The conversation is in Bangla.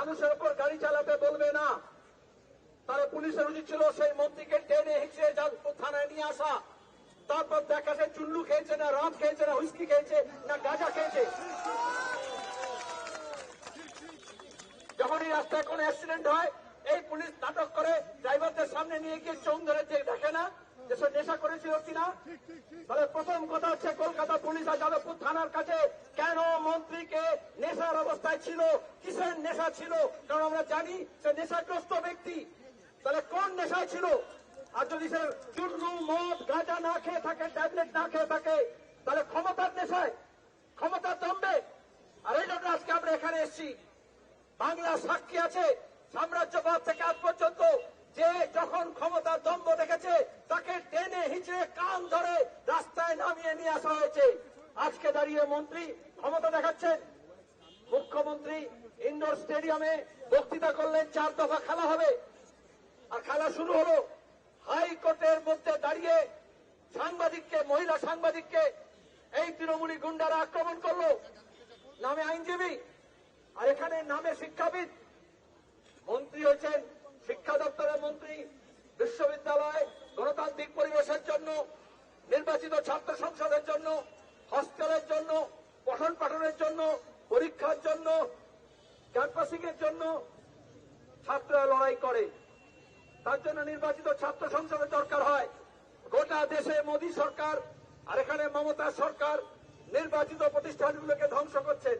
মানুষের উপর গাড়ি চালাতে বলবে না। তারা পুলিশের উচিত ছিল সেই মন্ত্রীকে টেনে হিঁচড়ে থানায় নিয়ে আসা। তারপর দেখা যায় চুল্লু খেয়েছে না রাত খেয়েছে না হুইস্কি খেয়েছে না গাঁজা খেয়েছে। যখন এই রাস্তায় কোনো অ্যাক্সিডেন্ট হয়, এই পুলিশ নাটক করে ড্রাইভারদের সামনে নিয়ে গিয়ে চোখ ধরেছে দেখে না যে সে নেশা করেছিল কিনা। তাহলে প্রথম কথা হচ্ছে কলকাতা পুলিশ আর যাদবপুর থানার কাছে কেন মন্ত্রীকে নেশার অবস্থায় ছিল? কিসের নেশা ছিল? কারণ আমরা জানি সে নেশাগ্রস্ত ব্যক্তি। তাহলে কোন নেশায় ছিল? আর যদি সে চুল্লু মদ, গাঁজা না খেয়ে থাকে, ট্যাবলেট না খেয়ে থাকে, তাহলে ক্ষমতার নেশায়? ক্ষমতার দম্বে আর এই জন্য আজকে আমরা এখানে এসেছি। বাংলা সাক্ষী আছে সাম্রাজ্যবাদ থেকে আজ পর্যন্ত। যে যখন ক্ষমতার দম্ভ দেখেছে, তাকে টেনে হিচড়ে কান ধরে রাস্তায় নামিয়ে নিয়ে আসা হয়েছে। দাঁড়িয়ে মন্ত্রী ক্ষমতা দেখাচ্ছেন। মুখ্যমন্ত্রী ইন্ডোর স্টেডিয়ামে বক্তৃতা করলেন, চার দফা খেলা হবে। আর খেলা শুরু হলো হাইকোর্টের মধ্যে দাঁড়িয়ে সাংবাদিককে, মহিলা সাংবাদিককে এই তৃণমূলী গুন্ডারা আক্রমণ করল। নামে আইনজীবী, আর এখানে নামে শিক্ষাবিদ। মন্ত্রী হয়েছেন শিক্ষা দপ্তরের মন্ত্রী, বিশ্ববিদ্যালয়, গণতান্ত্রিক পরিবেশের জন্য, নির্বাচিত ছাত্র সংসদের জন্য জন্য, পরীক্ষার জন্য ক্যাম্পাসিং এর জন্য ছাত্ররা লড়াই করে। তার জন্য নির্বাচিত ছাত্র সংসদের দরকার হয়। গোটা দেশে মোদী সরকার আর এখানে মমতা সরকার নির্বাচিত প্রতিষ্ঠানগুলোকে ধ্বংস করছেন।